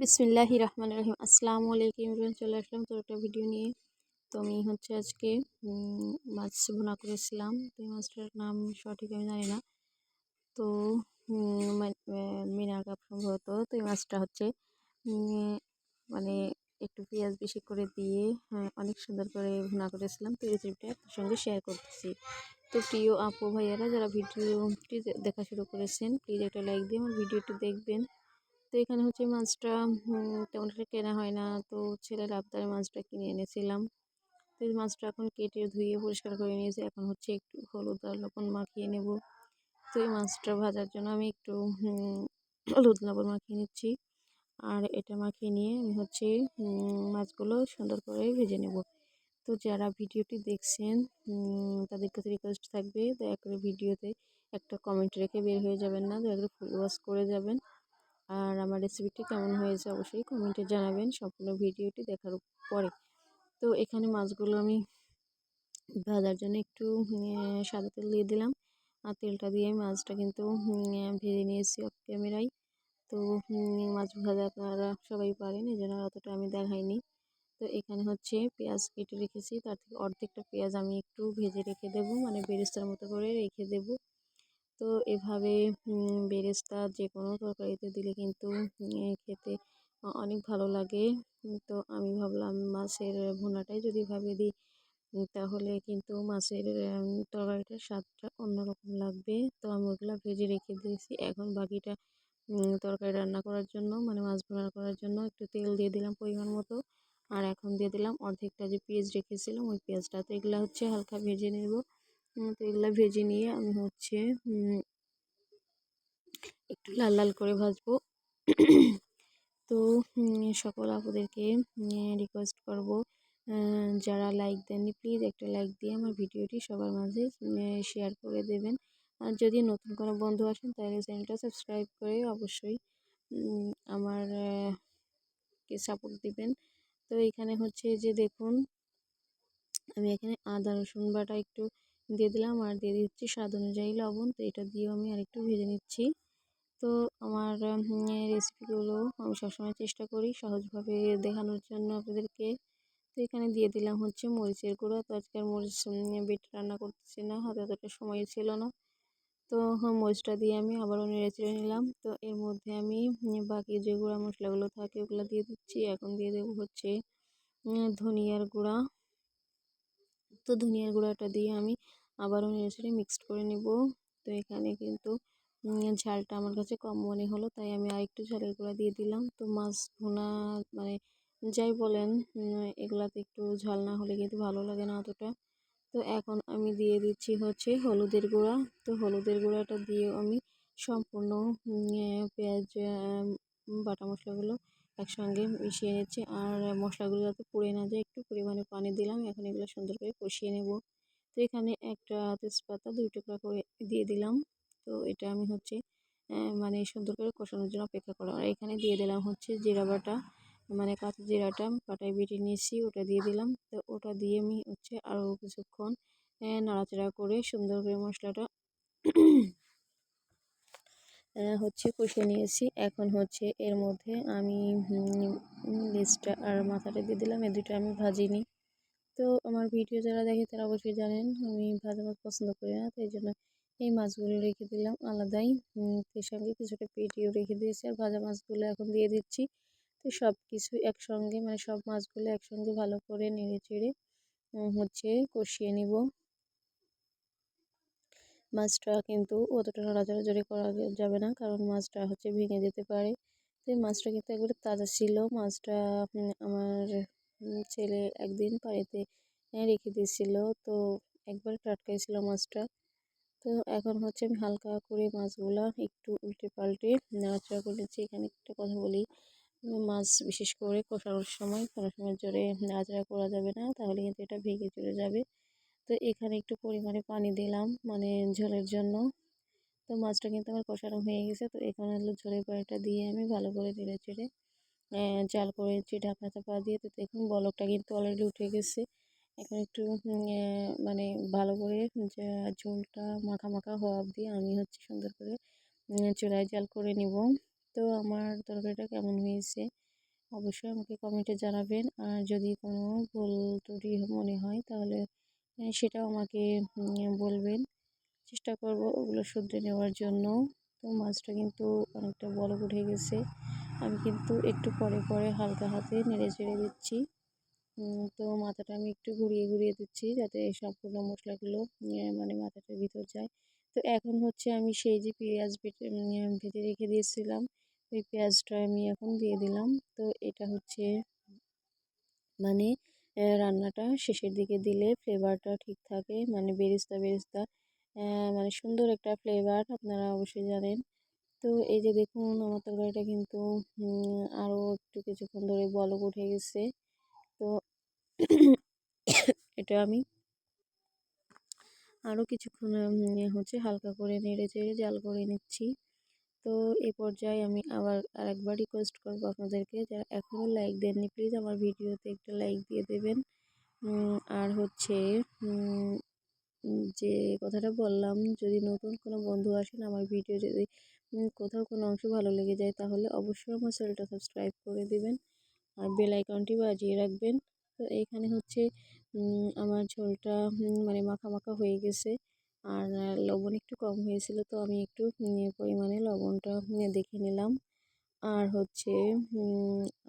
বিসমিল্লাহি রহমান রহিম। আসসালামু আলাইকুম ইমরান চলে আসলাম তো একটা ভিডিও নিয়ে। তো আমি হচ্ছে আজকে মাছ ভুনা করেছিলাম। তো মাছটার নাম সঠিক আমি জানি না। তো মিনার কাপ সম্ভবত। তো এই মাছটা হচ্ছে মানে একটু পেঁয়াজ বেশি করে দিয়ে হ্যাঁ, অনেক সুন্দর করে ভুনা করেছিলাম। তো রেসিপিটা আপনার সঙ্গে শেয়ার করতেছি। তো প্রিয় আপু ভাইয়ারা যারা ভিডিওটি দেখা শুরু করেছেন প্লিজ একটা লাইক দিয়ে আমার ভিডিওটি দেখবেন। তো এখানে হচ্ছে মাছটা তেমন একটা কেনা হয় না। তো ছেলের আবদারে মাছটা কিনে এনেছিলাম। তো এই মাছটা এখন কেটে ধুয়ে পরিষ্কার করে নিয়েছি। এখন হচ্ছে একটু হলুদ আর লবণ মাখিয়ে নেব। তো এই মাছটা ভাজার জন্য আমি একটু হলুদ লবণ মাখিয়ে নিচ্ছি। আর এটা মাখিয়ে নিয়ে আমি হচ্ছে মাছগুলো সুন্দর করে ভেজে নেব। তো যারা ভিডিওটি দেখছেন তাদের কাছে রিকোয়েস্ট থাকবে, দয়া করে ভিডিওতে একটা কমেন্ট রেখে বের হয়ে যাবেন না। দয়া করে ফুল ওয়াশ করে যাবেন। আর আমার রেসিপিটি কেমন হয়েছে অবশ্যই কমেন্টে জানাবেন, সম্পূর্ণ ভিডিওটি দেখার পরে। তো এখানে মাছগুলো আমি ভাজার জন্য একটু সাদা তেল দিয়ে দিলাম। আর তেলটা দিয়ে মাছটা কিন্তু ভেজে নিয়েছি অফ ক্যামেরায় তো মাছ ভাজা আপনারা সবাই পারেন, এই জন্য অতটা আমি দেখাইনি। তো এখানে হচ্ছে পেঁয়াজ কেটে রেখেছি, তার থেকে অর্ধেকটা পেঁয়াজ আমি একটু ভেজে রেখে দেবো মানে বেরেস্তার মতো করে রেখে দেবো। তো এভাবে বেরেস্তা যে কোনো তরকারিতে দিলে কিন্তু খেতে অনেক ভালো লাগে। তো আমি ভাবলাম মাছের ভুনাটাই যদি ভাবে দিই তাহলে কিন্তু মাছের তরকারিটার স্বাদটা অন্যরকম লাগবে। তো আমি ওগুলো ভেজে রেখে দিয়েছি। এখন বাকিটা তরকারি রান্না করার জন্য মানে মাছ ভুনা করার জন্য একটু তেল দিয়ে দিলাম পরিমাণ মতো। আর এখন দিয়ে দিলাম অর্ধেকটা যে পেঁয়াজ রেখেছিলাম, ওই পেঁয়াজটা। তো এগুলো হচ্ছে হালকা ভেজে নেব। তো এগুলো ভেজে নিয়ে আমি হচ্ছে একটু লাল লাল করে ভাজবো। তো সকল আপুদেরকে রিকোয়েস্ট করব যারা লাইক দেননি প্লিজ একটা লাইক দিয়ে আমার ভিডিওটি সবার মাঝে শেয়ার করে দেবেন। আর যদি নতুন কোনো বন্ধু আসেন, তাহলে চ্যানেলটা সাবস্ক্রাইব করে অবশ্যই আমার কে সাপোর্ট দিবেন। তো এখানে হচ্ছে যে দেখুন, আমি এখানে আদা রসুন বাটা একটু দিয়ে দিলাম আর দিয়ে দিচ্ছি স্বাদ অনুযায়ী লবণ। তো এটা দিয়েও আমি আরেকটু ভেজে নিচ্ছি। তো আমার রেসিপিগুলো আমি সবসময় চেষ্টা করি সহজভাবে দেখানোর জন্য আপনাদেরকে। তো এখানে দিয়ে দিলাম হচ্ছে মরিচের গুঁড়ো। তো আজকে মরিচ বেটে রান্না করতেছি না, হাতে অতটা সময় ছিল না। তো মরিচটা দিয়ে আমি আবারও নেড়ে চেড়ে নিলাম। তো এর মধ্যে আমি বাকি যে গুঁড়া মশলাগুলো থাকে ওগুলো দিয়ে দিচ্ছি। এখন দিয়ে দেবো হচ্ছে ধনিয়ার গুঁড়া। তো ধনিয়ার গুঁড়াটা দিয়ে আমি আবারও নেড়ে চেড়ে মিক্সড করে নিব। তো এখানে কিন্তু ঝালটা আমার কাছে কম মনে হলো, তাই আমি আরেকটু ঝালের গুঁড়া দিয়ে দিলাম। তো মাছ ভুনা মানে যাই বলেন এগুলাতে একটু ঝাল না হলে কিন্তু ভালো লাগে না অতটা। তো এখন আমি দিয়ে দিচ্ছি হচ্ছে হলুদের গুঁড়া। তো হলুদের গুঁড়াটা দিয়ে আমি সম্পূর্ণ পেঁয়াজ বাটা মশলাগুলো একসঙ্গে মিশিয়ে নিচ্ছি। আর মশলাগুলো যাতে পুড়ে না যায়, একটু পরিমাণে পানি দিলাম। এখন এগুলো সুন্দর করে কষিয়ে নেব। তো এখানে একটা তেজপাতা দুই টুকরা করে দিয়ে দিলাম। তো এটা আমি হচ্ছে মানে সুন্দর করে কষানোর জন্য অপেক্ষা করা আর এখানে দিয়ে দিলাম হচ্ছে জিরা বাটা মানে কাঁচা জিরাটা পাটায় বেটে নিয়েছি, ওটা দিয়ে দিলাম। তো ওটা দিয়ে আমি হচ্ছে আরও কিছুক্ষণ নাড়াচাড়া করে সুন্দর করে মশলাটা হচ্ছে কষিয়ে নিয়েছি। এখন হচ্ছে এর মধ্যে আমি লেজটা আর মাথাটা দিয়ে দিলাম। এ দুটো আমি ভাজিনি। তো আমার ভিডিও যারা দেখে তারা অবশ্যই জানেন আমি ভাজা মাছ পছন্দ করি না তাই জন্য এই মাছগুলো রেখে দিলাম আলাদাই। এর সঙ্গে কিছুটা পেটিও রেখে দিয়েছি আর ভাজা মাছগুলো এখন দিয়ে দিচ্ছি। তো সব কিছু একসঙ্গে মানে সব মাছগুলো একসঙ্গে ভালো করে নেড়ে চেড়ে হচ্ছে কষিয়ে নিব। মাছটা কিন্তু অতটা নড়াচড়া জোরে করা যাবে না, কারণ মাছটা হচ্ছে ভেঙে যেতে পারে। তো মাছটা কিন্তু একবারে তাজা ছিল। মাছটা আমার ছেলে একদিন বাড়িতে রেখে দিয়েছিল। তো একবার টাটকাই ছিল মাছটা। তো এখন হচ্ছে আমি হালকা করে মাছগুলো একটু উল্টে পাল্টে নাড়াচাড়া করেছি এখানে একটা কথা বলি মাছ বিশেষ করে কষানোর সময় কোনো সময় জোরে নাড়াচাড়া করা যাবে না, তাহলে কিন্তু এটা ভেঙে চলে যাবে। তো এখানে একটু পরিমাণে পানি দিলাম মানে ঝোলের জন্য। তো মাছটা কিন্তু আমার কষানো হয়ে গেছে, তো এখানে হলো ঝোলের পানিটা দিয়ে আমি ভালো করে নেড়ে চেড়ে জাল করেছি ঢাকনা চাপা দিয়ে তো দেখুন বলকটা কিন্তু অলরেডি উঠে গেছে। এখন একটু মানে ভালো করে ঝোলটা মাখা মাখা হওয়া অবধি আমি হচ্ছে সুন্দর করে চুলায় জাল করে নিব। তো আমার তরকারিটা কেমন হয়েছে? অবশ্যই আমাকে কমেন্টে জানাবেন। আর যদি কোনো ভুল ত্রুটি মনে হয় তাহলে সেটাও আমাকে বলবেন। চেষ্টা করব ওগুলো শুধরে নেওয়ার জন্য। তো মাছটা কিন্তু অনেকটা বড় উঠে গেছে। আমি কিন্তু একটু পরে পরে হালকা হাতে নেড়ে চেড়ে দিচ্ছি। তো মাথাটা আমি একটু ঘুরিয়ে ঘুরিয়ে দিচ্ছি যাতে সম্পূর্ণ মশলাগুলো মানে মাথাটার ভিতর যায়। তো এখন হচ্ছে আমি সেই যে পেঁয়াজ ভেজে রেখে দিয়েছিলাম, ওই পেঁয়াজটা আমি এখন দিয়ে দিলাম। তো এটা হচ্ছে মানে রান্নাটা শেষের দিকে দিলে ফ্লেভারটা ঠিক থাকে। মানে বেরিস্তা বেরিস্তা মানে সুন্দর একটা ফ্লেভার, আপনারা অবশ্যই জানেন। তো এই যে দেখুন, আমার তরকারিটা কিন্তু আরও একটু কিছুক্ষণ ধরে বলক উঠে গেছে। তো এটা আমি আরও কিছুক্ষণ হচ্ছে হালকা করে নেড়ে চেড়ে জাল করে নিচ্ছি। তো এ পর্যায়ে আমি আবার আরেকবার রিকোয়েস্ট করব আপনাদেরকে যারা এখনও লাইক দেননি। প্লিজ আমার ভিডিওতে একটা লাইক দিয়ে দেবেন। আর হচ্ছে যে কথাটা বললাম, যদি নতুন কোনো বন্ধু আসেন আমার ভিডিও যদি কোথাও কোনো অংশ ভালো লেগে যায়, তাহলে অবশ্যই আমার চ্যানেলটা সাবস্ক্রাইব করে দেবেন। আর বেল আইকনটি বাজিয়ে রাখবেন। তো এইখানে হচ্ছে আমার ঝোলটা মানে মাখা মাখা হয়ে গেছে। আর লবণ একটু কম হয়েছিল, তো আমি একটু পরিমাণে লবণটা দেখে নিলাম। আর হচ্ছে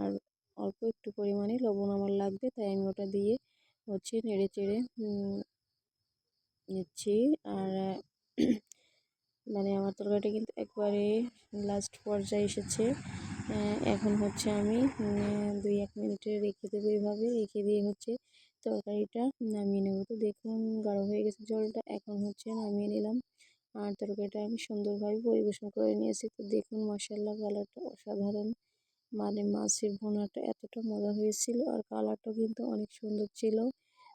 আর অল্প একটু পরিমাণে লবণ আমার লাগবে, তাই আমি ওটা দিয়ে হচ্ছে নেড়ে চেড়ে নিচ্ছি আর মানে আমার তরকারিটা কিন্তু একবারে লাস্ট পর্যায়ে এসেছে। এখন হচ্ছে আমি দুই এক মিনিটে রেখে দেবো এইভাবে রেখে দিয়ে হচ্ছে তরকারিটা নামিয়ে নেব। তো দেখুন গাঢ় হয়ে গেছে জলটা। এখন হচ্ছে নামিয়ে নিলাম। আর তরকারিটা আমি সুন্দরভাবে পরিবেশন করে নিয়েছি। তো দেখুন মশাল্লা কালারটা অসাধারণ। মানে মাছের ভোনাটা এতটা মজা হয়েছিল। আর কালারটাও কিন্তু অনেক সুন্দর ছিল।